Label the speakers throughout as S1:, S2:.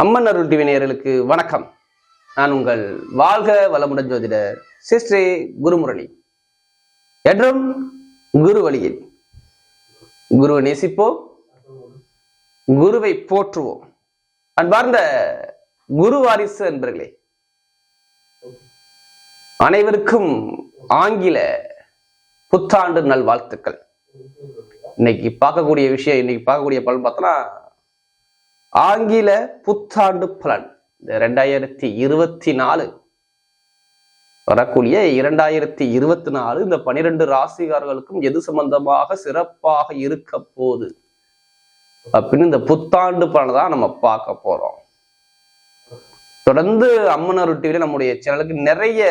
S1: அம்மன் அருள் டிவினியர்களுக்கு வணக்கம். நான் உங்கள் வாழ்க வளமுடன் ஜோதிடர் சிஸ்ரீ குருமுரளி. என்றும் குரு வழியில் குருவை நேசிப்போம் குருவை போற்றுவோம். அன்பார்ந்த குரு வாரிசு என்பர்களே அனைவருக்கும் ஆங்கில புத்தாண்டு நல்வாழ்த்துக்கள். இன்னைக்கு பார்க்கக்கூடிய விஷயம் இன்னைக்கு பார்க்கக்கூடிய பலன் பார்த்தோன்னா ஆங்கில புத்தாண்டு பலன். இந்த ரெண்டாயிரத்தி இருபத்தி நாலு வரக்கூடிய இரண்டாயிரத்தி இருபத்தி நாலு இந்த பனிரெண்டு ராசிகாரர்களுக்கும் எது சம்பந்தமாக சிறப்பாக இருக்க போகுது? அப்படின்னு இந்த புத்தாண்டு பலனை தான் நம்ம பார்க்க போறோம். தொடர்ந்து அம்மனர் டிவியில நம்முடைய சேனலுக்கு நிறைய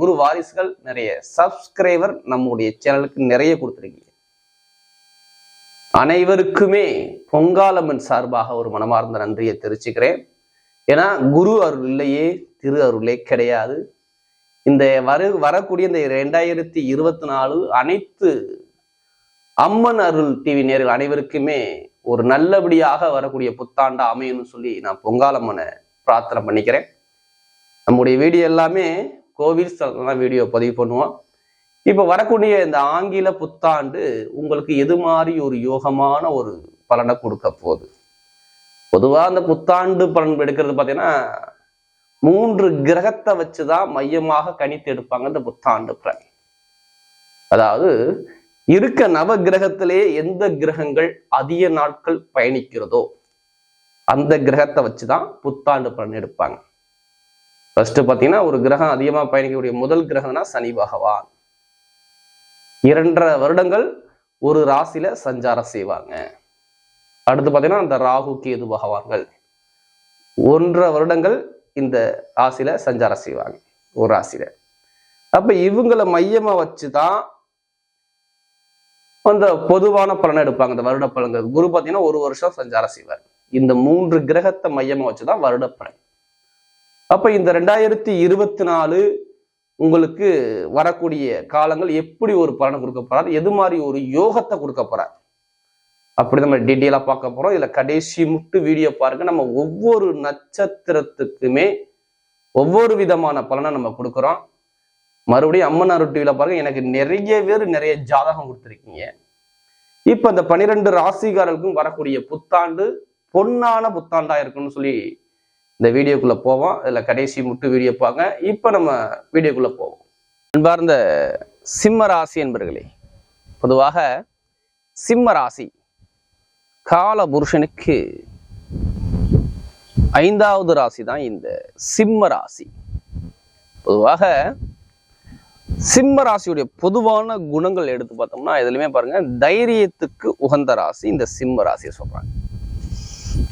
S1: குரு வாரிசுகள் நிறைய சப்ஸ்கிரைபர் நம்முடைய சேனலுக்கு நிறைய கொடுத்துருக்கீங்க. அனைவருக்குமே பொங்காலம்மன் சார்பாக ஒரு மனமார்ந்த நன்றியை தெரிவிச்சுக்கிறேன். ஏன்னா குரு அருள் இல்லையே திரு அருளே கிடையாது. இந்த வரு வரக்கூடிய இந்த ரெண்டாயிரத்தி இருபத்தி நாலு அனைத்து அம்மன் அருள் டிவி நேர்கள் அனைவருக்குமே ஒரு நல்லபடியாக வரக்கூடிய புத்தாண்டா அமையணும்னு சொல்லி நான் பொங்காலம்மனை பிரார்த்தனை பண்ணிக்கிறேன். நம்முடைய வீடியோ எல்லாமே கோவில் ஸ்தலத்துல வீடியோ பதிவு பண்ணுவோம். இப்போ வரக்கூடிய இந்த ஆங்கில புத்தாண்டு உங்களுக்கு எது மாதிரி ஒரு யோகமான ஒரு பலனை கொடுக்க போகுது? பொதுவாக அந்த புத்தாண்டு பலன் எடுக்கிறது பார்த்தீங்கன்னா மூன்று கிரகத்தை வச்சு தான் மையமாக கணித்து எடுப்பாங்க இந்த புத்தாண்டு பலன். அதாவது இருக்க நவ கிரகத்திலே எந்த கிரகங்கள் அதிக நாட்கள் பயணிக்கிறதோ அந்த கிரகத்தை வச்சு தான் புத்தாண்டு பலன் எடுப்பாங்க. ஃபர்ஸ்ட் பார்த்தீங்கன்னா ஒரு கிரகம் அதிகமாக பயணிக்கக்கூடிய முதல் கிரகம்னா சனி பகவான். இரண்டரை வருடங்கள் ஒரு ராசியில சஞ்சாரம் செய்வாங்க. அடுத்து பார்த்தீங்கன்னா அந்த ராகு கேது பகவான்கள் ஒன்றரை வருடங்கள் இந்த ராசியில சஞ்சாரம் செய்வாங்க ஒரு ராசியில. அப்ப இவங்களை மையமா வச்சுதான் அந்த பொதுவான பலனை எடுப்பாங்க. இந்த வருட பலன்கள் குரு பார்த்தீங்கன்னா ஒரு வருஷம் சஞ்சாரம் செய்வார். இந்த மூன்று கிரகத்தை மையமா வச்சுதான் வருட பலன் அப்ப இந்த ரெண்டாயிரத்தி இருபத்தி நாலு உங்களுக்கு வரக்கூடிய காலங்கள் எப்படி ஒரு பலனை கொடுக்க போறாரு? எது மாதிரி ஒரு யோகத்தை கொடுக்க போறார்? அப்படி நம்ம டீட்டெயிலாக பார்க்க போறோம். இதில் கடைசி முட்டு வீடியோ பாருங்க. நம்ம ஒவ்வொரு நட்சத்திரத்துக்குமே ஒவ்வொரு விதமான பலனை நம்ம கொடுக்குறோம். மறுபடியும் அம்மனார் டிவியில் பாருங்க. எனக்கு நிறைய பேர் நிறைய ஜாதகம் கொடுத்துருக்கீங்க. இப்போ இந்த பனிரெண்டு ராசிகாரர்களுக்கும் வரக்கூடிய புத்தாண்டு பொன்னான புத்தாண்டா இருக்குன்னு சொல்லி இந்த வீடியோக்குள்ள போவோம். இதில் கடைசி முட்டு வீடியோ பாங்க இப்ப நம்ம வீடியோக்குள்ளே போவோம். அன்பார்ந்த சிம்ம ராசி என்பர்களே பொதுவாக சிம்ம ராசி கால புருஷனுக்கு ஐந்தாவது ராசி தான் இந்த சிம்ம ராசி. பொதுவாக சிம்ம ராசியுடைய பொதுவான குணங்கள் எடுத்து பார்த்தோம்னா இதுலயுமே பாருங்க தைரியத்துக்கு உகந்த ராசி இந்த சிம்ம ராசியை சொல்றாங்க.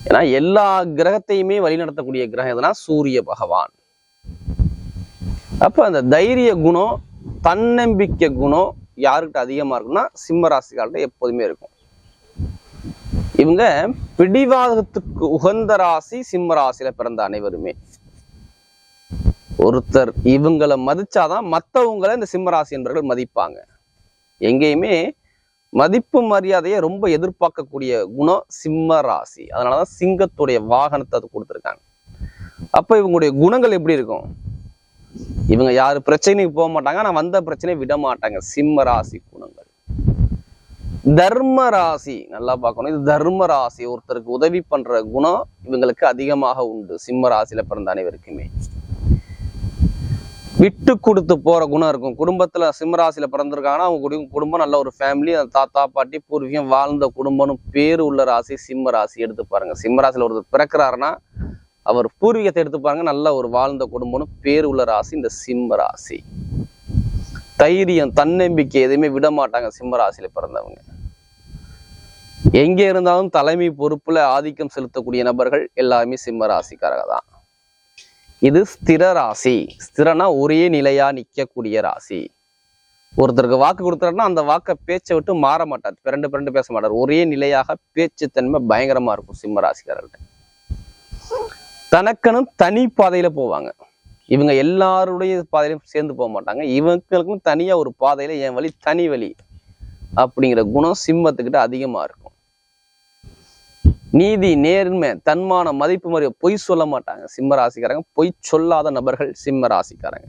S1: ஏன்னா எல்லா கிரகத்தையுமே வழிநடத்தக்கூடிய கிரகம் எதுனா சூரிய பகவான். அப்ப அந்த தைரிய குணம் தன்னம்பிக்கை குணம் யாருக்கிட்ட அதிகமா இருக்குன்னா சிம்ம எப்போதுமே இருக்கும். இவங்க பிடிவாதத்துக்கு உகந்த ராசி சிம்ம ராசியில பிறந்த அனைவருமே. ஒருத்தர் இவங்களை மதிச்சாதான் மற்றவங்களை இந்த சிம்மராசி என்பவர்கள் மதிப்பாங்க. எங்கேயுமே மதிப்பு மரியாதையை ரொம்ப எதிர்பார்க்கக்கூடிய குணம் சிம்ம ராசி. அதனாலதான் சிங்கத்துடைய வாகனத்தை அது கொடுத்துருக்காங்க. அப்ப இவங்களுடைய குணங்கள் எப்படி இருக்கும்? இவங்க யாரு பிரச்சனைக்கு போக மாட்டாங்க ஆனா வந்த பிரச்சனையை விட மாட்டாங்க. சிம்ம ராசி குணங்கள். தர்ம ராசி நல்லா பார்க்கணும். இது தர்ம ராசி ஒருத்தருக்கு உதவி பண்ற குணம் இவங்களுக்கு அதிகமாக உண்டு. சிம்ம ராசியில பிறந்த அனைவருக்குமே. விட்டு கொடுத்து போற குணம் இருக்கும். குடும்பத்துல சிம்மராசியில பிறந்திருக்காங்கன்னா அவங்க குடும்பம் குடும்பம் நல்ல ஒரு ஃபேமிலி அந்த தாத்தா பாட்டி பூர்வீகம் வாழ்ந்த குடும்பம்னு பேர் உள்ள ராசி சிம்ம ராசி. எடுத்து பாருங்க. சிம்ம ராசியில் ஒருத்தர் பிறக்கிறாருன்னா அவர் பூர்வீகத்தை எடுத்து பாருங்க. நல்ல ஒரு வாழ்ந்த குடும்பம்னு பேர் உள்ள ராசி இந்த சிம்ம ராசி. தைரியம் தன்னம்பிக்கை எதுவுமே விட மாட்டாங்க சிம்ம ராசியில் பிறந்தவங்க. எங்கே இருந்தாலும் தலைமை பொறுப்புல ஆதிக்கம் செலுத்தக்கூடிய நபர்கள் எல்லாருமே சிம்ம ராசிக்காரங்க தான். இது ஸ்திர ராசி. ஸ்திரனா ஒரே நிலையா நிற்கக்கூடிய ராசி. ஒருத்தருக்கு வாக்கு கொடுத்தாருன்னா அந்த வாக்கை பேச்சை விட்டு மாற மாட்டார். பிறண்டு பிறண்டு பேச மாட்டார். ஒரே நிலையாக பேச்சுத்தன்மை பயங்கரமா இருக்கும் சிம்ம ராசிக்காரர்கிட்ட. தனக்கனும் தனி பாதையில போவாங்க. இவங்க எல்லாருடைய பாதையிலும் சேர்ந்து போக மாட்டாங்க. இவங்களுக்கும் தனியா ஒரு பாதையில என் வழி தனி வழி அப்படிங்கிற குணம் சிம்மத்துக்கிட்ட அதிகமா இருக்கும். நீதி நேர்மை தன்மான மதிப்பு மாதிரி பொய் சொல்ல மாட்டாங்க. சிம்ம ராசிக்காரங்க. பொய் சொல்லாத நபர்கள் சிம்ம ராசிக்காரங்க.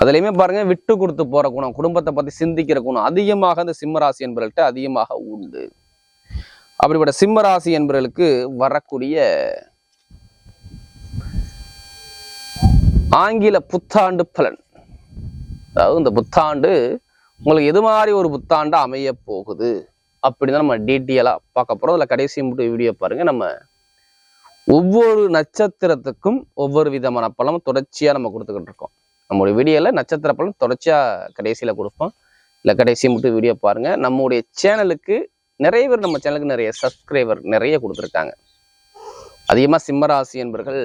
S1: அதுலயுமே பாருங்க விட்டு கொடுத்து போற குணம் குடும்பத்தை பத்தி சிந்திக்கிற குணம் அதிகமாக அந்த சிம்மராசி என்பவர்கள்ட்ட அதிகமாக உண்டு. அப்படிப்பட்ட சிம்மராசி என்பவர்களுக்கு வரக்கூடிய ஆங்கில புத்தாண்டு பலன். அதாவது இந்த புத்தாண்டு உங்களுக்கு எது மாதிரி ஒரு புத்தாண்டு அமைய போகுது? அப்படி தான் நம்ம டீட்டெயிலாக பார்க்க போகிறோம் அதில் கடைசி மட்டும் வீடியோ பாருங்க. நம்ம ஒவ்வொரு நட்சத்திரத்துக்கும் ஒவ்வொரு விதமான பழமும் தொடர்ச்சியாக நம்ம கொடுத்துக்கிட்டு இருக்கோம். நம்மளுடைய வீடியோவில் நட்சத்திர பழம் தொடர்ச்சியாக கடைசியில் கொடுப்போம். இல்லை கடைசி மட்டும் வீடியோ பாருங்கள் நம்முடைய சேனலுக்கு நிறைய பேர் நம்ம சேனலுக்கு நிறைய சப்ஸ்கிரைபர் நிறைய கொடுத்துருக்காங்க. அதிகமாக சிம்மராசி என்பர்கள்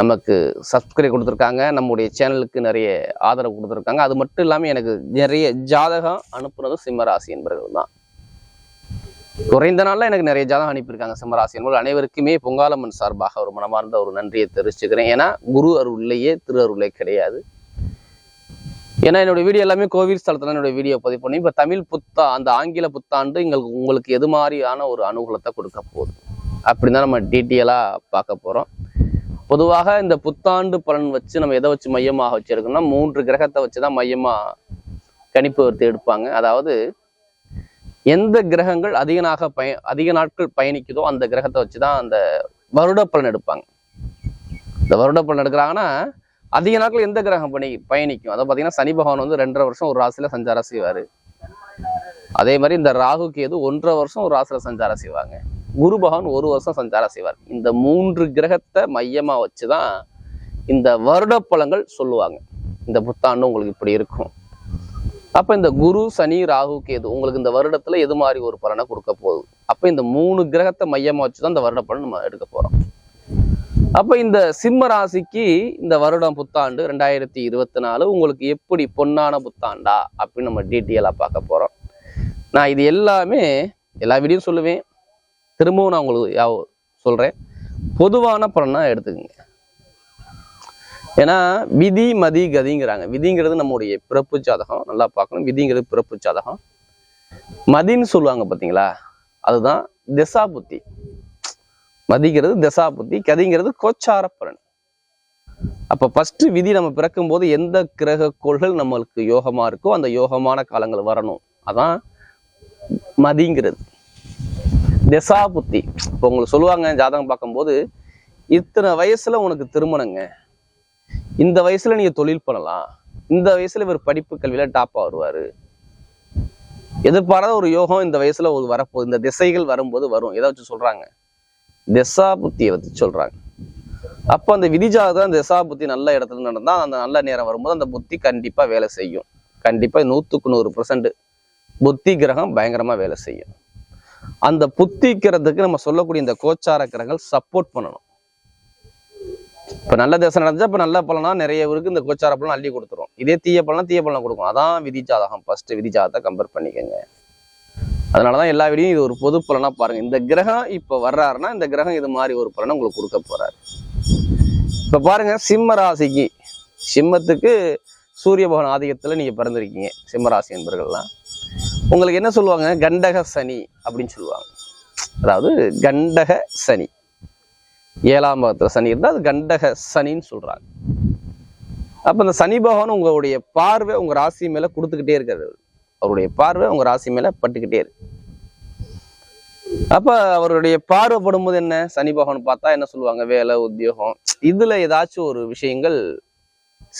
S1: நமக்கு சப்ஸ்கிரைப் கொடுத்துருக்காங்க. நம்முடைய சேனலுக்கு நிறைய ஆதரவு கொடுத்துருக்காங்க. அது மட்டும் இல்லாமல் எனக்கு நிறைய ஜாதகம் அனுப்புனதும் சிம்மராசி என்பர்கள் தான். குறைந்த நாள்ல எனக்கு நிறைய ஜாதகம் அனுப்பியிருக்காங்க சிம்மராசி என்பது அனைவருக்குமே பொங்காலம்மன் சார்பாக ஒரு மனமார்ந்த ஒரு நன்றியை தெரிவிச்சுக்கிறேன். ஏன்னா குரு அருள்லையே திரு அருளே கிடையாது. ஏன்னா என்னோட வீடியோ எல்லாமே கோவில் ஸ்தலத்துல என்னோட வீடியோ பதிவு பண்ணி இப்போ தமிழ் புத்தா அந்த ஆங்கில புத்தாண்டு எங்களுக்கு உங்களுக்கு எது மாதிரியான ஒரு அனுகூலத்தை கொடுக்க போகுது? அப்படின்னு தான் நம்ம டீட்டெயிலாக பார்க்க போகிறோம் பொதுவாக இந்த புத்தாண்டு பலன் வச்சு நம்ம எதை வச்சு மையமாக வச்சுருக்கோம்னா மூன்று கிரகத்தை வச்சு தான் மையமாக கணிப்பு எடுத்து எடுப்பாங்க. அதாவது எந்த கிரகங்கள் அதிகனாக பய அதிக நாட்கள் பயணிக்குதோ அந்த கிரகத்தை வச்சு தான் அந்த வருட பலன் எடுப்பாங்க. இந்த வருட பலன் எடுக்கிறாங்கன்னா அதிக நாட்கள் எந்த கிரகம் பணி பயணிக்கும்? அதை பார்த்தீங்கன்னா சனி பகவான் வந்து ரெண்டரை வருஷம் ஒரு ராசியில் சஞ்சாரம் செய்வார். அதே மாதிரி இந்த ராகு கேது ஒன்றரை வருஷம் ஒரு ராசியில் சஞ்சாரம் செய்வாங்க. குரு பகவான் ஒரு வருஷம் சஞ்சாரம் செய்வார். இந்த மூன்று கிரகத்தை மையமாக வச்சு தான் இந்த வருட சொல்லுவாங்க. இந்த புத்தாண்டு உங்களுக்கு இப்படி இருக்கும். அப்ப இந்த குரு சனி ராகு கேது உங்களுக்கு இந்த வருடத்துல எது மாதிரி ஒரு பலனை கொடுக்க போகுது? அப்ப இந்த மூணு கிரகத்தை மையமா வச்சுதான் இந்த வருட பலன் நம்ம எடுக்க போறோம். அப்ப இந்த சிம்ம ராசிக்கு இந்த வருடம் புத்தாண்டு ரெண்டாயிரத்தி இருபத்தி நாலு உங்களுக்கு எப்படி பொன்னான புத்தாண்டா அப்படின்னு நம்ம டீட்டெயிலா பார்க்க போறோம். நான் இது எல்லாமே எல்லா வீடியும் சொல்லுவேன். திரும்பவும் நான் உங்களுக்கு சொல்கிறேன் சொல்றேன். பொதுவான பலனா எடுத்துக்கங்க. ஏன்னா விதி மதி கதிங்கிறாங்க. விதிங்கிறது நம்முடைய பிறப்பு ஜாதகம். நல்லா பார்க்கணும். விதிங்கிறது பிறப்பு ஜாதகம். மதின்னு சொல்லுவாங்க பார்த்தீங்களா அதுதான் திசா புத்தி மதிங்கிறது திசா புத்தி கதிங்கிறது கோச்சார பலன். அப்ப ஃபர்ஸ்ட் விதி நம்ம பிறக்கும் போது எந்த கிரக கோள்கள் நம்மளுக்கு யோகமா இருக்கோ அந்த யோகமான காலங்கள் வரணும். அதான் மதிங்கிறது. திசா புத்தி இப்போ உங்களுக்கு சொல்லுவாங்க ஜாதகம் பார்க்கும்போது இத்தனை வயசுல உனக்கு திருமணங்க. இந்த வயசுல நீங்க தொழில் பண்ணலாம். இந்த வயசுல இவர் படிப்பு கல்வியில டாப்பா வருவாரு. எதிர்பாராத ஒரு யோகம் இந்த வயசுல ஒரு வரப்போகுது. இந்த திசைகள் வரும்போது வரும். எதை வச்சு சொல்றாங்க. திசா புத்தியை வச்சு சொல்றாங்க. அப்போ அந்த விதிஜாதகம் திசா புத்தி நல்ல இடத்துல நடந்தால் அந்த நல்ல நேரம் வரும்போது அந்த புத்தி கண்டிப்பா வேலை செய்யும். கண்டிப்பா நூத்துக்கு நூறு பர்சன்ட் புத்தி கிரகம் பயங்கரமா வேலை செய்யும். அந்த புத்திக்கிறதுக்கு நம்ம சொல்லக்கூடிய இந்த கோச்சார கிரகங்கள் சப்போர்ட் பண்ணணும். இப்போ நல்ல தேசம் நடந்துச்சா இப்போ நல்ல பலனா நிறைய பேருக்கு இந்த கோச்சார பலன் அள்ளி கொடுத்துரும். இதே தீய பலனா தீய பலனை கொடுக்கும். அதான் விதி ஃபர்ஸ்ட் விதி கம்பேர் பண்ணிக்கோங்க. அதனாலதான் எல்லா வீடியும் இது ஒரு பொது பலனா பாருங்க. இந்த கிரகம் இப்போ வர்றாருன்னா இந்த கிரகம் இது மாதிரி ஒரு பலனை உங்களுக்கு கொடுக்க போறாரு. இப்போ பாருங்க சிம்ம ராசிக்கு சிம்மத்துக்கு சூரிய பகவான் ஆதிக்கத்தில் நீங்கள் பிறந்திருக்கீங்க. சிம்மராசி என்பர்கள்லாம். உங்களுக்கு என்ன சொல்லுவாங்க? கண்டக சனி அப்படின்னு சொல்லுவாங்க. அதாவது கண்டக சனி. ஏழாம் பாகத்தில் சனி இருந்தால் அது கண்டக சனின்னு சொல்றாங்க. அப்ப இந்த சனி பகவான் உங்களுடைய பார்வை உங்க ராசி மேல கொடுத்துக்கிட்டே இருக்காரு. அவருடைய பார்வை உங்க ராசி மேல பட்டுக்கிட்டே இருக்கு. அப்ப அவருடைய பார்வை படும்போது என்ன? சனி பகவான் பார்த்தா என்ன சொல்லுவாங்க? வேலை உத்தியோகம் இதுல ஏதாச்சும் ஒரு விஷயங்கள்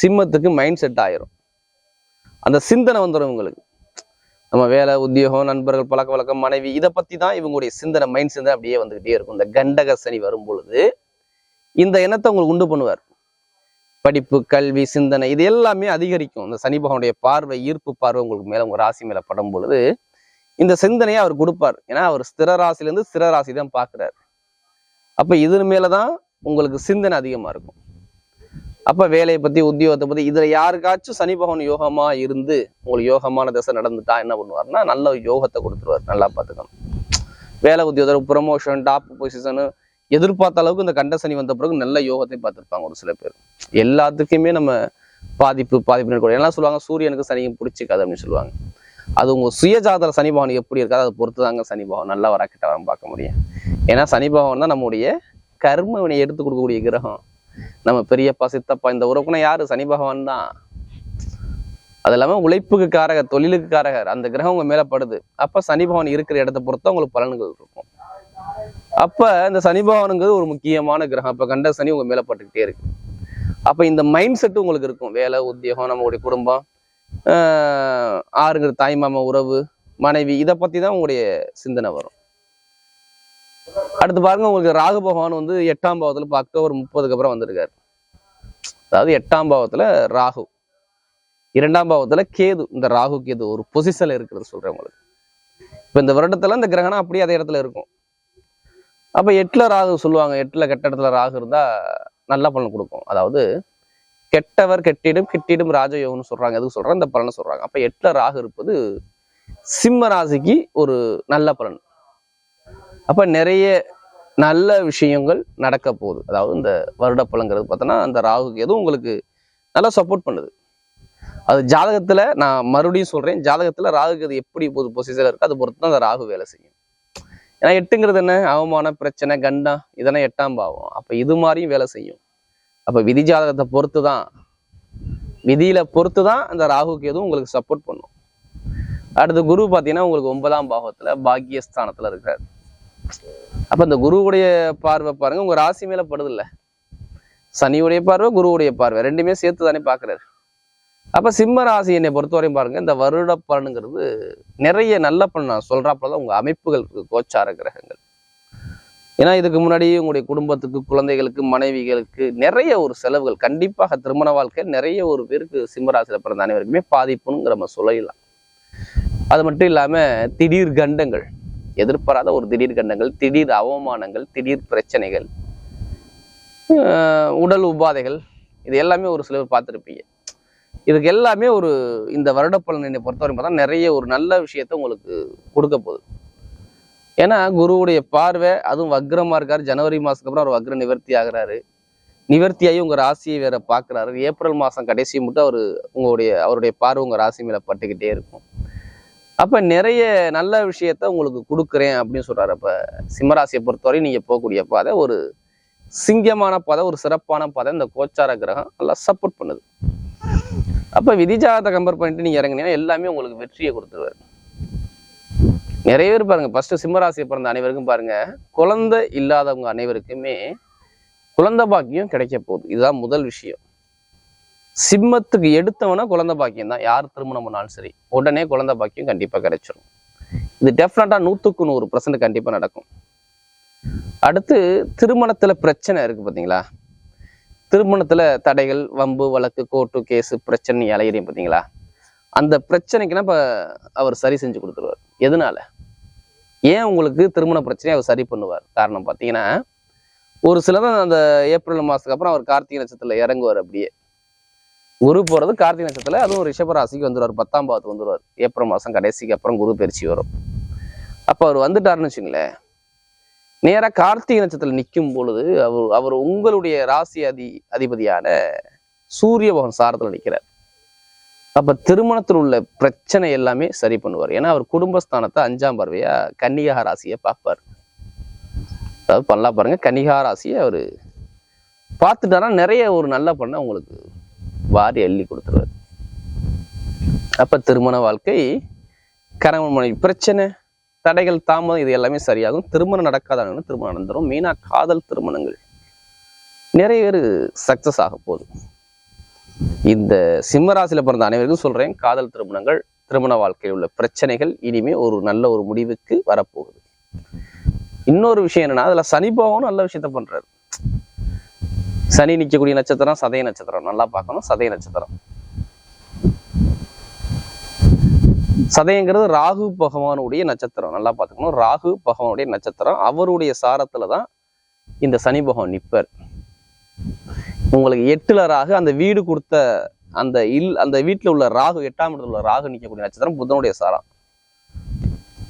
S1: சிம்மத்துக்கு மைண்ட் செட் ஆயிரும். அந்த சிந்தனை வந்துடும் உங்களுக்கு நம்ம வேலை உத்தியோகம் நண்பர்கள் பழக்க வழக்கம் மனைவி இதை பற்றி தான் இவங்களுடைய சிந்தனை மைண்ட் சிந்தனை அப்படியே வந்துக்கிட்டே இருக்கும். இந்த கண்டக சனி வரும் பொழுது இந்த எண்ணத்தை உங்களுக்கு உண்டு பண்ணுவார். படிப்பு கல்வி சிந்தனை இது எல்லாமே அதிகரிக்கும். இந்த சனி பகவனுடைய பார்வை ஈர்ப்பு பார்வை உங்களுக்கு மேலே உங்கள் ராசி மேலே படும் பொழுது இந்த சிந்தனையை அவர் கொடுப்பார். ஏன்னா அவர் ஸ்திர ராசிலேருந்து ஸ்திர ராசி தான் பார்க்குறாரு. அப்போ இதன் மேலே தான் உங்களுக்கு சிந்தனை அதிகமாக இருக்கும். அப்ப வேலையை பத்தி உத்தியோகத்தை பத்தி இதுல யாருக்காச்சும் சனி பகவான் யோகமா இருந்து உங்களுக்கு யோகமான திசை நடந்துட்டா என்ன பண்ணுவாருன்னா நல்ல யோகத்தை கொடுத்துருவார். நல்லா பார்த்துக்கணும். வேலை உத்தியோகத்தில் ப்ரொமோஷன் டாப் பொசிஷனு எதிர்பார்த்த அளவுக்கு இந்த கண்ட சனி வந்த பிறகு நல்ல யோகத்தை பார்த்துருப்பாங்க ஒரு சில பேர். எல்லாத்துக்குமே நம்ம பாதிப்பு பாதிப்பு கூட எல்லாம் சொல்லுவாங்க சூரியனுக்கு சனியும் பிடிச்சிக்காது அப்படின்னு சொல்லுவாங்க. அது உங்க சுயஜாதர சனி பகவான் எப்படி இருக்காது அதை பொறுத்து தாங்க சனி பகவான் நல்லா வரா கிட்ட பார்க்க முடியும். ஏன்னா சனி பகவான் தான் நம்முடைய கர்மவினை எடுத்து கொடுக்கக்கூடிய கிரகம். நம்ம பெரியப்பா சித்தப்பா இந்த உறவுக்குனா யாரு? சனி பகவான் தான். அது இல்லாம உழைப்புக்கு காரகர் தொழிலுக்கு காரகர் அந்த கிரகம் உங்க மேல படுது. அப்ப சனி பகவான் இருக்கிற இடத்த பொறுத்த உங்களுக்கு பலன்கள் இருக்கும். அப்ப இந்த சனி பகவானுங்கிறது ஒரு முக்கியமான கிரகம். அப்ப கண்ட சனி உங்க மேல பட்டுக்கிட்டே இருக்கு. அப்ப இந்த மைண்ட் செட் உங்களுக்கு இருக்கும். வேலை உத்தியோகம் நம்மளுடைய குடும்பம் ஆஹ் ஆறுங்கிற தாய் மாமா உறவு மனைவி இதை பத்தி தான் உங்களுடைய சிந்தனை வரும். அடுத்து பாருங்க உங்களுக்கு ராகு பகவான் வந்து எட்டாம் பாவத்தில் இப்போ அக்டோபர் முப்பதுக்கு அப்புறம் வந்திருக்காரு. அதாவது எட்டாம் பாவத்துல ராகு. இரண்டாம் பாவத்துல கேது. இந்த ராகு கேது ஒரு பொசிஷனில் இருக்கிறது சொல்றேன் உங்களுக்கு. இப்ப இந்த வருடத்துல இந்த கிரகணம் அப்படியே அதே இடத்துல இருக்கும். அப்ப எட்டில் ராகு சொல்லுவாங்க எட்டுல கெட்ட இடத்துல ராகு இருந்தா நல்ல பலன் கொடுக்கும். அதாவது கெட்டவர் கெட்டிடும் கெட்டிடும் ராஜயோகம்னு சொல்றாங்க. எதுக்கு சொல்கிறாங்க இந்த பலனை சொல்றாங்க. அப்போ எட்டில் ராகு இருப்பது சிம்ம ராசிக்கு ஒரு நல்ல பலன். அப்போ நிறைய நல்ல விஷயங்கள் நடக்க போகுது. அதாவது இந்த வருட பார்த்தோன்னா அந்த ராகுக்கு எதுவும் உங்களுக்கு நல்லா சப்போர்ட் பண்ணுது. அது ஜாதகத்தில் நான் மறுபடியும் சொல்கிறேன் ஜாதகத்தில் ராகுக்கு அது எப்படி பொது பொசிஷனில் இருக்கோ அது பொறுத்து தான் அந்த ராகு வேலை செய்யும். ஏன்னா எட்டுங்கிறது என்ன? அவமான பிரச்சனை கண்டம் இதெல்லாம் எட்டாம் பாவம். அப்போ இது மாதிரியும் வேலை செய்யும். அப்போ விதி ஜாதகத்தை பொறுத்து தான் விதியில பொறுத்து தான் அந்த ராகுக்கு எதுவும் உங்களுக்கு சப்போர்ட் பண்ணும். அடுத்து குரு பார்த்தீங்கன்னா உங்களுக்கு ஒன்பதாம் பாவத்தில் பாக்கியஸ்தானத்தில் இருக்கிறார். அப்ப இந்த குருவுடைய பார்வை பாருங்க உங்க ராசி மேல படுதில்ல. சனியுடைய பார்வை குருவுடைய பார்வை ரெண்டுமே சேர்த்து தானே பார்க்குறாரு அப்ப சிம்ம ராசி என்னை பொறுத்தவரையும் பாருங்க இந்த வருட பலனுங்கிறது நிறைய நல்ல பலன் நான் சொல்றாப்புல தான் உங்க அமைப்புகள் கோச்சார கிரகங்கள். ஏன்னா இதுக்கு முன்னாடி உங்களுடைய குடும்பத்துக்கு குழந்தைகளுக்கு மனைவிகளுக்கு நிறைய ஒரு செலவுகள் கண்டிப்பாக திருமண வாழ்க்கை நிறைய ஒரு பேருக்கு சிம்மராசியில பிறந்த அனைவருக்குமே பாதிப்புன்னு நம்ம சொல்லலாம். அது மட்டும் இல்லாம திடீர் கண்டங்கள். எதிர்பாராத ஒரு திடீர் கண்டங்கள் திடீர் அவமானங்கள் திடீர் பிரச்சனைகள் ஆஹ் உடல் உபாதைகள் இது எல்லாமே ஒரு சிலர் பார்த்துருப்பீங்க. இதுக்கு எல்லாமே ஒரு இந்த வருட பலனை பொறுத்தவரை பார்த்தா நிறைய ஒரு நல்ல விஷயத்த உங்களுக்கு கொடுக்க போகுது. ஏன்னா குருவுடைய பார்வை அதுவும் வக்ரமா இருக்கார். ஜனவரி மாதத்துக்கு அப்புறம் அவர் வக்ர நிவர்த்தி ஆகுறாரு. நிவர்த்தியாகி உங்கள் ராசியை வேற பார்க்குறாரு. ஏப்ரல் மாதம் கடைசி மட்டும் அவர் உங்களுடைய அவருடைய பார்வை உங்கள் ராசி மேலே பட்டுக்கிட்டே இருக்கும். அப்ப நிறைய நல்ல விஷயத்த உங்களுக்கு கொடுக்குறேன் அப்படின்னு சொல்றாரு. அப்ப சிம்மராசியை பொறுத்தவரை நீங்க போகக்கூடிய பாதை ஒரு சிங்கமான பாதை ஒரு சிறப்பான பாதை. இந்த கோச்சார கிரகம் நல்லா சப்போர்ட் பண்ணுது. அப்ப விதிஜாதத்தை கம்பேர் பண்ணிட்டு நீங்க இறங்குனீங்கன்னா எல்லாமே உங்களுக்கு வெற்றியை கொடுத்துருவாரு. நிறைய பேர் பாருங்க ஃபர்ஸ்ட் சிம்மராசியை பிறந்த அனைவருக்கும் பாருங்க குழந்தை இல்லாதவங்க அனைவருக்குமே குழந்தை பாக்கியம் கிடைக்க போகுது. இதுதான் முதல் விஷயம். சிம்மத்துக்கு எடுத்தவனா குழந்தை பாக்கியம் தான். யார் திருமணம் பண்ணாலும் சரி உடனே குழந்தை பாக்கியம் கண்டிப்பா கிடைச்சிடும் இது டெஃபினட்டா நூத்துக்கு நூறு பர்சன்ட் கண்டிப்பா நடக்கும். அடுத்து திருமணத்துல பிரச்சனை இருக்கு பாத்தீங்களா? திருமணத்துல தடைகள் வம்பு வழக்கு கோர்ட்டு கேஸு பிரச்சனை அலையிறீங்க பாத்தீங்களா? அந்த பிரச்சனைக்குன்னா இப்ப அவர் சரி செஞ்சு கொடுத்துருவார். எதனால? ஏன் உங்களுக்கு திருமண பிரச்சனையை அவர் சரி பண்ணுவார்? காரணம் பார்த்தீங்கன்னா ஒரு சிலதான் அந்த ஏப்ரல் மாசத்துக்கு அப்புறம் அவர் கார்த்திகை நட்சத்திரத்துல இறங்குவார் அப்படியே. குரு போறது கார்த்திகை நட்சத்திரத்தில் அதுவும் ரிஷபராசிக்கு வந்துருவார் பத்தாம் பாவத்துக்கு வந்துருவார். ஏப்ரல் மாசம் கடைசிக்கு அப்புறம் குரு பயிற்சி வரும். அப்ப அவர் வந்துட்டாருன்னு வச்சுங்களேன் நேரா கார்த்திகை நட்சத்திரத்தில் நிற்கும் பொழுது அவர் அவர் உங்களுடைய ராசி அதி அதிபதியான சூரிய பகவான் சாரத்துல நிற்கிறார் அப்ப திருமணத்தில் உள்ள பிரச்சனை எல்லாமே சரி பண்ணுவார். ஏன்னா அவர் குடும்பஸ்தானத்தை அஞ்சாம் பார்வையாக கன்னிகா ராசியை பார்ப்பார். அதாவது பண்ணலாம் பாருங்க கன்னிகா ராசியை அவர் பார்த்துட்டாரா நிறைய ஒரு நல்ல பண்ண உங்களுக்கு வாரி அள்ளி கொடுத்துருவார். அப்ப திருமண வாழ்க்கை கணவன் மனைவி பிரச்சனை தடைகள் தாமதம் இது எல்லாமே சரியாகும். திருமணம் நடக்காதவங்க திருமணம் நடந்துரும். மெயினாக காதல் திருமணங்கள். நிறைய பேர் சக்சஸ் ஆக போகுது. இந்த சிம்மராசியில் பிறந்த அனைவருக்கும் சொல்றேன் காதல் திருமணங்கள் திருமண வாழ்க்கையில் உள்ள பிரச்சனைகள் இனிமே ஒரு நல்ல ஒரு முடிவுக்கு வரப்போகுது. இன்னொரு விஷயம் என்னன்னா அதுல சனி பகவானும் நல்ல விஷயத்த பண்றாரு. சனி நிற்கக்கூடிய நட்சத்திரம் சதய நட்சத்திரம். நல்லா பார்க்கணும். சதய நட்சத்திரம். சதயங்கிறது ராகு பகவானுடைய நட்சத்திரம். நல்லா பார்த்துக்கணும். ராகு பகவானுடைய நட்சத்திரம். அவருடைய சாரத்துல தான் இந்த சனி பகவான் நிப்பார். உங்களுக்கு எட்டுல ராகு அந்த வீடு கொடுத்த அந்த இல் அந்த வீட்டுல உள்ள ராகு எட்டாம் இடத்துல உள்ள ராகு நிற்கக்கூடிய நட்சத்திரம் புதனுடைய சாரம்.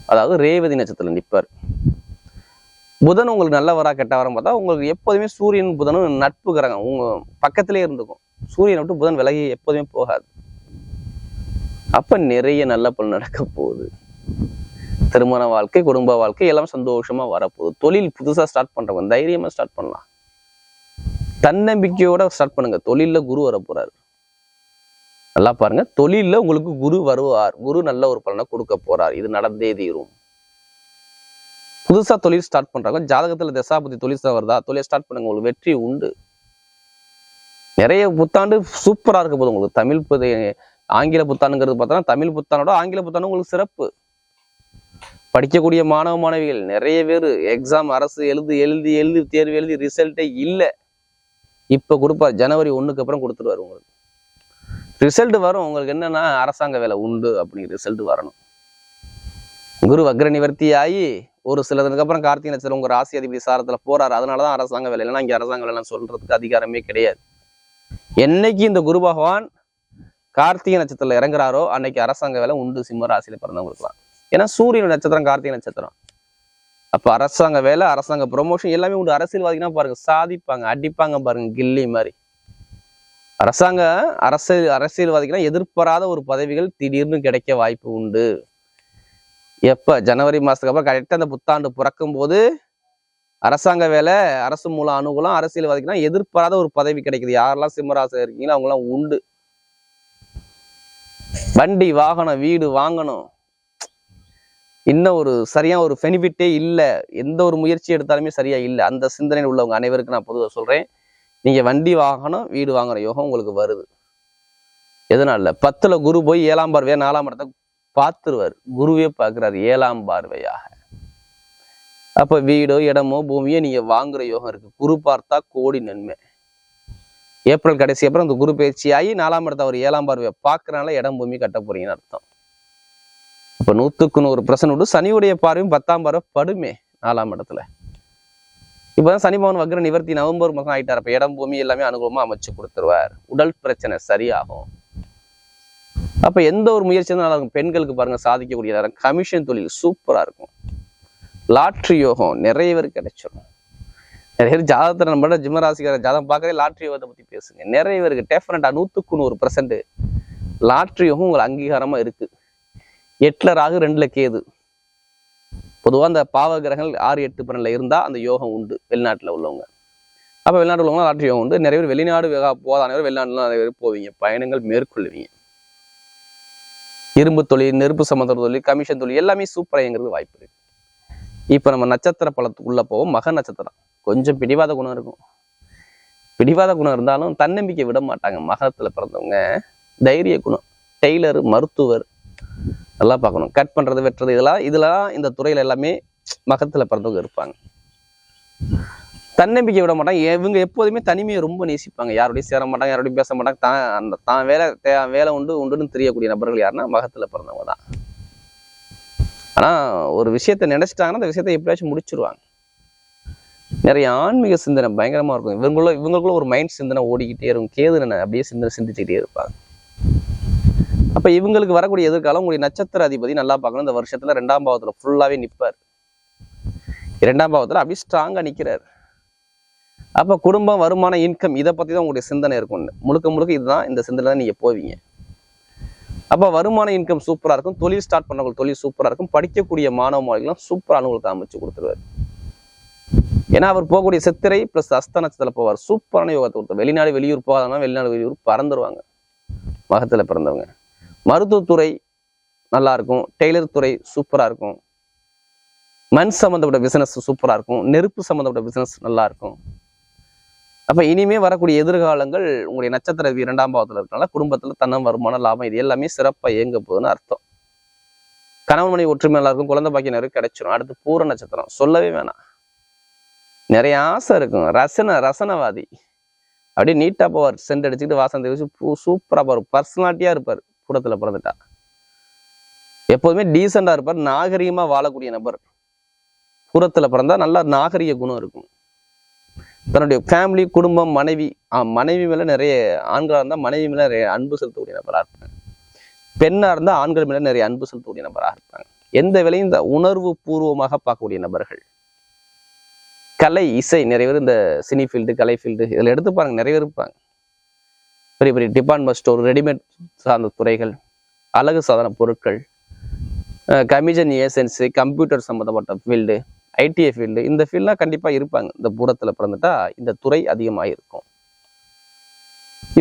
S1: அதாவது ரேவதி நட்சத்திரம் நிற்பார் புதன் உங்களுக்கு நல்லவரா கெட்டவரா பார்த்தா உங்களுக்கு எப்போதுமே சூரியன் புதனும் நட்பு கிரகம் உங்க பக்கத்திலே இருந்துக்கும். சூரியனை விட்டு புதன் விலகி எப்போதுமே போகாது. அப்ப நிறைய நல்ல பலன் நடக்க போகுது. திருமண வாழ்க்கை குடும்ப வாழ்க்கை எல்லாம் சந்தோஷமா வரப்போகுது. தொழில் புதுசா ஸ்டார்ட் பண்றவங்க தைரியமா ஸ்டார்ட் பண்ணலாம். தன்னம்பிக்கையோட ஸ்டார்ட் பண்ணுங்க. தொழில குரு வர போறாரு நல்லா பாருங்க. தொழில்ல உங்களுக்கு குரு வருவார். குரு நல்ல ஒரு பலனை கொடுக்க போறார். இது நடந்தே தீரும். புதுசாக தொழில் ஸ்டார்ட் பண்ணுறாங்க ஜாதகத்தில் தசாபதி தொழில் ஸ்டார்ட் வருதா? தொழில் ஸ்டார்ட் பண்ணுங்க. உங்களுக்கு வெற்றி உண்டு. நிறைய புத்தாண்டு சூப்பராக இருக்க போது உங்களுக்கு. தமிழ் புது ஆங்கில புத்தாண்டுங்கிறது பார்த்தோன்னா தமிழ் புத்தாண்டோட ஆங்கில புத்தாண்டு உங்களுக்கு சிறப்பு. படிக்கக்கூடிய மாணவ மாணவிகள் நிறைய பேர் எக்ஸாம் அரசு எழுதி எழுதி எழுதி தேர்வு எழுதி ரிசல்ட்டே இல்லை. இப்போ கொடுப்பார் ஜனவரி ஒன்றுக்கு அப்புறம் கொடுத்துருவாரு உங்களுக்கு. ரிசல்ட் வரும். உங்களுக்கு என்னன்னா அரசாங்க வேலை உண்டு அப்படிங்கிற ரிசல்ட் வரணும். குரு வக்ர நிவர்த்தி ஆகி ஒரு சிலதுக்கு அப்புறம் கார்த்திகை நட்சத்திரம் உங்க ராசி அதிபதி சாரத்துல போறாரு. அதனாலதான் அரசாங்க வேலை. இல்லைன்னா இங்கே அரசாங்க வேலை சொல்றதுக்கு அதிகாரமே கிடையாது. என்னைக்கு இந்த குரு பகவான் கார்த்திகை நட்சத்திரத்தில் இறங்குறாரோ அன்னைக்கு அரசாங்க வேலை உண்டு. சிம்ம ராசியில பிறந்தவங்களுக்குலாம் ஏன்னா சூரியன் நட்சத்திரம் கார்த்திகை நட்சத்திரம். அப்ப அரசாங்க வேலை அரசாங்க ப்ரொமோஷன் எல்லாமே உண்டு. அரசியல்வாதினா பாருங்க சாதிப்பாங்க அடிப்பாங்க பாருங்க கில்லி மாதிரி. அரசாங்க அரசியல் அரசியல்வாதிகள்லாம் எதிர்பாராத ஒரு பதவிகள் திடீர்னு கிடைக்க வாய்ப்பு உண்டு. எப்ப? ஜனவரி மாசத்துக்கு அப்புறம் கரெக்டாக அந்த புத்தாண்டு பிறக்கும் போது அரசாங்க வேலை அரசு மூலம் அனுகூலம் அரசியல்வாதிகள்லாம் எதிர்பாராத ஒரு பதவி கிடைக்குது. யாரெல்லாம் சிம்மராசி இருக்கீங்களோ அவங்களாம் உண்டு. வண்டி வாகனம் வீடு வாங்கணும். இன்னும் ஒரு சரியா ஒரு பெனிஃபிட்டே இல்லை. எந்த ஒரு முயற்சி எடுத்தாலுமே சரியா இல்லை. அந்த சிந்தனையில் உள்ளவங்க அனைவருக்கும் நான் பொதுவாக சொல்றேன். நீங்க வண்டி வாகனம் வீடு வாங்குற யோகம் உங்களுக்கு வருது. எதனால? பத்துல குரு போய் ஏழாம் பார்வையா நாலாம் இடத்தை பார்த்துருவார். குருவே பார்க்கிறாரு ஏழாம் பார்வையாக. அப்ப வீடோ இடமோ பூமியோ நீங்க வாங்குற யோகம் இருக்கு. குரு பார்த்தா கோடி நன்மை. ஏப்ரல் கடைசி அப்புறம் அந்த குரு பயிற்சி ஆகி நாலாம் இடத்த அவர் ஏழாம் பார்வையை பார்க்குறனால இடம் பூமி கட்ட போறீங்கன்னு அர்த்தம். இப்போ நூற்றுக்கு நூறு பிரசன் விட்டு சனியுடைய பார்வையும் பத்தாம் பார்வை படுமே நாலாம் இடத்துல. இப்பதான் சனி பவன் வக்ர நிவர்த்தி நவம்பர் மாதம் ஆயிட்டார். அப்போ இடம் பூமி எல்லாமே அனுகூலமாக அமைச்சு கொடுத்துருவார். உடல் பிரச்சனை சரியாகும். அப்ப எந்த ஒரு முயற்சி நல்லா இருக்கும் பெண்களுக்கு பாருங்க சாதிக்கக்கூடிய நேரம் கமிஷன் தொழில் சூப்பரா இருக்கும். லாட்ரி யோகம் நிறைய பேர் கிடைச்சிடும் நிறைய பேர் ஜாதகத்தை நம்ம ஜிம்மராசிக்கார ஜாதகம் பார்க்கறே லாட்ரி யோகத்தை பத்தி பேசுங்க. நிறைய பேருக்கு டெஃபினட்டாக நூற்றுக்கு நூறு பர்சன்ட் லாட்ரி யோகம் உங்களுக்கு அங்கீகாரமா இருக்கு. எட்டில் ராகு ரெண்டில் கேது. பொதுவா அந்த பாவ கிரகங்கள் ஆறு எட்டு பன்னெண்டில் இருந்தா அந்த யோகம் உண்டு வெளிநாட்டுல உள்ளவங்க. அப்ப வெளிநாட்டில் உள்ளவங்க லாட்ரி யோகம் உண்டு. நிறைய பேர் வெளிநாடு வேகா- போகாத அனைவரும் வெளிநாட்டுல நிறைய பேர் போவீங்க. பயணங்கள் மேற்கொள்வீங்க இரும்பு தொழில் நெருப்பு சம்பந்த தொழில் கமிஷன் தொழில் எல்லாமே சூப்பரா இயங்குறது வாய்ப்பு இருக்கு. இப்ப நம்ம நட்சத்திர பழத்துக்குள்ள போவோம். மக நட்சத்திரம். கொஞ்சம் பிடிவாத குணம் இருக்கும். பிடிவாத குணம் இருந்தாலும் தன்னம்பிக்கை விட மாட்டாங்க. மகத்துல பிறந்தவங்க தைரிய குணம். டெய்லர் மருத்துவர் நல்லா பார்க்கணும். கட் பண்றது வெட்டுறது இதெல்லாம் இதெல்லாம் இந்த துறையில எல்லாமே மகத்துல பிறந்தவங்க இருப்பாங்க. தன்னம்பிக்கை விட மாட்டாங்க. இவங்க எப்போதுமே தனிமையை ரொம்ப நேசிப்பாங்க. யாரோடையும் சேர மாட்டாங்க யாரோடய பேச மாட்டாங்க. தான் அந்த தான் வேலை தே- வேலை உண்டு உண்டுன்னு தெரியக்கூடிய நபர்கள் யாருன்னா மகத்தில் பிறந்தவங்க தான். ஆனால் ஒரு விஷயத்த நினச்சிட்டாங்கன்னா அந்த விஷயத்த எப்படியாச்சும் முடிச்சிருவாங்க. நிறைய ஆன்மீக சிந்தனை பயங்கரமாக இருக்கும். இவங்களும் இவங்களுக்குள்ள ஒரு மைண்ட் சிந்தனை ஓடிக்கிட்டே இருக்கும். கேதுன அப்படியே சிந்தனை சிந்திச்சுக்கிட்டே இருப்பாங்க. அப்போ இவங்களுக்கு வரக்கூடிய எதிர்காலம் உங்களுடைய நட்சத்திர அதிபதி நல்லா பார்க்கணும். இந்த வருஷத்தில் ரெண்டாம் பாவத்தில் ஃபுல்லாகவே நிற்பார் இரண்டாம் பாவத்தில் அப்படியே ஸ்ட்ராங்காக நிற்கிறார் அப்ப குடும்பம் வருமானம் இன்கம் இதை பத்தி தான் உங்களுடைய சிந்தனை இருக்கும் முழுக்க முழுக்க இதுதான் இந்த சிந்தனை தான் நீங்க போவீங்க. அப்ப வருமான இன்கம் சூப்பரா இருக்கும். தொழில் ஸ்டார்ட் பண்ணவங்களுக்கு தொழில் சூப்பரா இருக்கும். படிக்கக்கூடிய மாணவ மாணவிகள்லாம் சூப்பரா உங்களுக்கு அமைச்சு கொடுத்துருவாரு. ஏன்னா அவர் போகக்கூடிய சித்திரை ப்ளஸ் அஸ்த நட்சத்திரத்தில் போவார். சூப்பரான யோகத்தை கொடுத்தார் வெளிநாடு வெளியூர் போகாதனா வெளிநாடு வெளியூர் பறந்துருவாங்க. மகத்தில் பிறந்தவங்க. மருத்துவத்துறை நல்லா இருக்கும். டெய்லர் துறை சூப்பரா இருக்கும். மண் சம்பந்தப்பட்ட பிசினஸ் சூப்பரா இருக்கும். நெருப்பு சம்பந்தப்பட்ட பிசினஸ் நல்லா இருக்கும். அப்போ இனிமே வரக்கூடிய எதிர்காலங்கள் உங்களுடைய நட்சத்திர இரண்டாம் பாவத்தில் இருக்கனால குடும்பத்துல தன்னம் வருமானம் லாபம் இது எல்லாமே சிறப்பாக இயங்க போகுதுன்னு அர்த்தம். கணவன் மணி ஒற்றுமை நல்லா இருக்கும் குழந்தை பாக்கியினருக்கு கிடைச்சிடும் கிடைச்சிரும். அடுத்து பூர நட்சத்திரம். சொல்லவே வேணாம். நிறைய ஆசை இருக்கும் ரசன ரசனவாதி. அப்படியே நீட்டா போவார். சென்ட் அடிச்சுக்கிட்டு வாசம் தெரிவிச்சு பூ சூப்பரா போவார். பர்சனாலிட்டியாக இருப்பார். கூடத்தில் பிறந்துட்டா. எப்போதுமே டீசெண்டா இருப்பார். நாகரிகமா வாழக்கூடிய நபர். புறத்துல பிறந்தா நல்லா நாகரிக குணம் இருக்கும். தன்னுடைய ஃபேமிலி குடும்பம் மனைவி மனைவி மேலே நிறைய ஆண்களாக இருந்தால் மனைவி மேலே நிறைய அன்பு செலுத்தக்கூடிய நபராக இருப்பாங்க. பெண்ணாக இருந்தால் ஆண்கள் மேலே நிறைய அன்பு செலுத்தக்கூடிய நபராக இருப்பாங்க. எந்த வேலையும் இந்த உணர்வு பூர்வமாக பார்க்கக்கூடிய நபர்கள் கலை இசை நிறைய பேர் இந்த சினி ஃபீல்டு கலை ஃபீல்டு இதில் எடுத்து பாருங்க நிறைய பேர் இருப்பாங்க. பெரிய பெரிய டிபார்ட்மெண்ட் ஸ்டோர் ரெடிமேட் சார்ந்த துறைகள் அழகு சாதன பொருட்கள் கமிஷன் ஏசன்ஸு கம்ப்யூட்டர் சம்மந்தப்பட்ட ஃபீல்டு ஐடிஐ ஃபீல்டு இந்த ஃபீல்டெலாம் கண்டிப்பாக இருப்பாங்க. இந்த பூரத்தில் பிறந்துட்டா இந்த துறை அதிகமாக இருக்கும்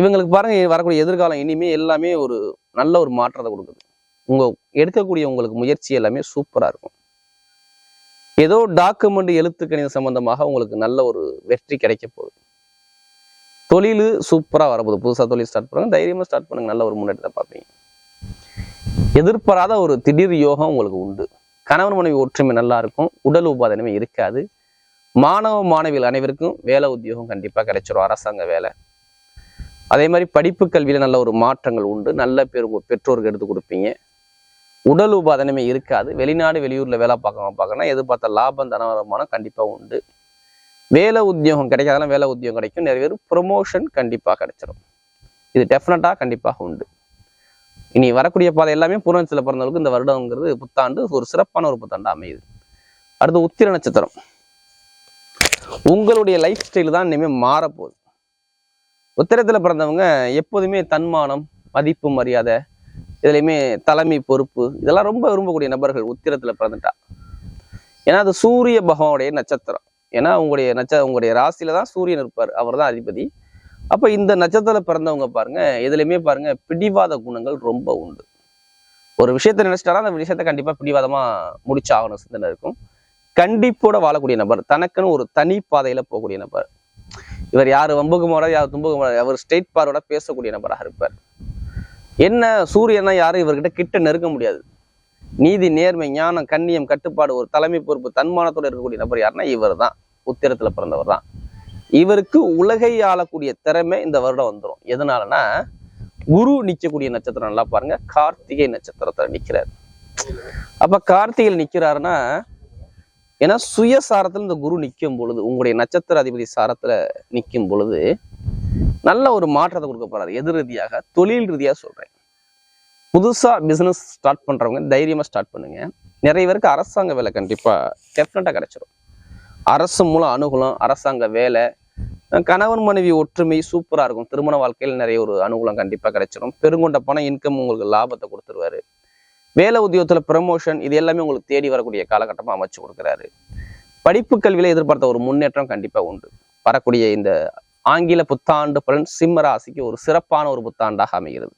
S1: இவங்களுக்கு பாருங்க வரக்கூடிய எதிர்காலம் இனிமே எல்லாமே ஒரு நல்ல ஒரு மாற்றத்தை கொடுக்குது. உங்க எடுக்கக்கூடிய உங்களுக்கு முயற்சி எல்லாமே சூப்பரா இருக்கும். ஏதோ டாக்குமெண்ட் எழுத்து சம்பந்தமாக உங்களுக்கு நல்ல ஒரு வெற்றி கிடைக்க போகுது. தொழில் சூப்பரா வரப்போகுது. புதுசாக தொழில் ஸ்டார்ட் பண்ணுங்க தைரியமா ஸ்டார்ட் பண்ணுங்க நல்ல ஒரு முன்னேற்றத்தை பார்ப்பீங்க. எதிர்பாராத ஒரு திடீர் யோகம் உங்களுக்கு உண்டு. கணவன் மனைவி ஒற்றுமை நல்லா இருக்கும். உடல் உபாதனமே இருக்காது. மாணவ மாணவிகள் அனைவருக்கும் வேலை உத்தியோகம் கண்டிப்பாக கிடைச்சிரும். அரசாங்க வேலை. அதே மாதிரி படிப்பு கல்வியில் நல்ல ஒரு மாற்றங்கள் உண்டு. நல்ல பேர் உங்கள் பெற்றோருக்கு எடுத்து கொடுப்பீங்க. உடல் உபாதனமே இருக்காது. வெளிநாடு வெளியூரில் வேலை பார்க்கணும் பார்க்கணும் எதிர்பார்த்த லாபம் தன வருமானம் கண்டிப்பாக உண்டு. வேலை உத்தியோகம் கிடைக்காதெல்லாம் வேலை உத்தியோகம் கிடைக்கும். நிறைய பேர் ப்ரொமோஷன் கண்டிப்பாக கிடைச்சிடும் இது டெஃபினட்டாக கண்டிப்பாக உண்டு. இனி வரக்கூடிய பாதை எல்லாமே பூர்ணத்தில் பிறந்தவங்களுக்கு இந்த வருடங்கிறது புத்தாண்டு ஒரு சிறப்பான ஒரு புத்தாண்டு அமையுது. அடுத்து உத்திர நட்சத்திரம். உங்களுடைய லைஃப் ஸ்டைல் தான் இனிமேல் மாறப்போகுது. உத்திரத்தில் பிறந்தவங்க எப்போதுமே தன்மானம் மதிப்பு மரியாதை இதுலையுமே தலைமை பொறுப்பு இதெல்லாம் ரொம்ப விரும்பக்கூடிய நபர்கள் உத்திரத்தில் பிறந்துட்டா. ஏன்னா அது சூரிய பகவானுடைய நட்சத்திரம். ஏன்னா உங்களுடைய நட்ச உங்களுடைய ராசியில தான் சூரியன் இருப்பார். அவர் தான் அதிபதி. அப்ப இந்த நட்சத்திரத்துல பிறந்தவங்க பாருங்க எதுலையுமே பாருங்க பிடிவாத குணங்கள் ரொம்ப உண்டு. ஒரு விஷயத்த நினைச்சிட்டாலும் அந்த விஷயத்த கண்டிப்பா பிடிவாதமா முடிச்சாகணும் சிந்தனை இருக்கும். கண்டிப்போட வாழக்கூடிய நபர் தனக்குன்னு ஒரு தனி பாதையில போகக்கூடிய நபர். இவர் யார் வம்புக்கு மாறாது யார் தும்புக்கு மாறாது அவர் ஸ்டேட் பார்வோட பேசக்கூடிய நபராக இருப்பார். என்ன சூரியனா யாரும் இவர்கிட்ட கிட்ட நெருங்க முடியாது. நீதி நேர்மை ஞானம் கண்ணியம் கட்டுப்பாடு ஒரு தலைமை பொறுப்பு தன்மானத்தோட இருக்கக்கூடிய நபர் யாருன்னா இவர் தான் உத்திரத்துல பிறந்தவர் தான் இவருக்கு உலகை ஆளக்கூடிய திறமை இந்த வருடம் வந்துடும் எதனாலனா குரு நிற்கக்கூடிய நட்சத்திரம் நல்லா பாருங்க கார்த்திகை நட்சத்திரத்தில் நிற்கிறார் அப்ப கார்த்திகையில் நிற்கிறாருன்னா ஏன்னா சுயசாரத்தில் இந்த குரு நிற்கும் பொழுது உங்களுடைய நட்சத்திர அதிபதி சாரத்தில் நிற்கும் பொழுது நல்ல ஒரு மாற்றத்தை கொடுக்க போறாரு. எதிர் ரீதியாக? தொழில் ரீதியாக சொல்றேன். புதுசாக பிஸ்னஸ் ஸ்டார்ட் பண்றவங்க தைரியமாக ஸ்டார்ட் பண்ணுங்க. நிறைய பேருக்கு அரசாங்க வேலை கண்டிப்பாக டெஃபினட்டாக கிடைச்சிடும் அரசு மூலம் அனுகூலம் அரசாங்க வேலை கணவன் மனைவி ஒற்றுமை சூப்பரா இருக்கும். திருமண வாழ்க்கையில் நிறைய ஒரு அனுகூலம் கண்டிப்பா கிடைச்சிடும் பெருங்கொண்ட பணம் இன்கம் உங்களுக்கு லாபத்தை கொடுத்துருவாரு. வேலை உத்தியோகத்தில் ப்ரமோஷன் இது எல்லாமே உங்களுக்கு தேடி வரக்கூடிய காலகட்டமா அமைச்சு கொடுக்குறாரு. படிப்பு கல்வியில எதிர்பார்த்த ஒரு முன்னேற்றம் கண்டிப்பா உண்டு. வரக்கூடிய இந்த ஆங்கில புத்தாண்டு பலன் சிம்ம ராசிக்கு ஒரு சிறப்பான ஒரு புத்தாண்டாக அமைகிறது.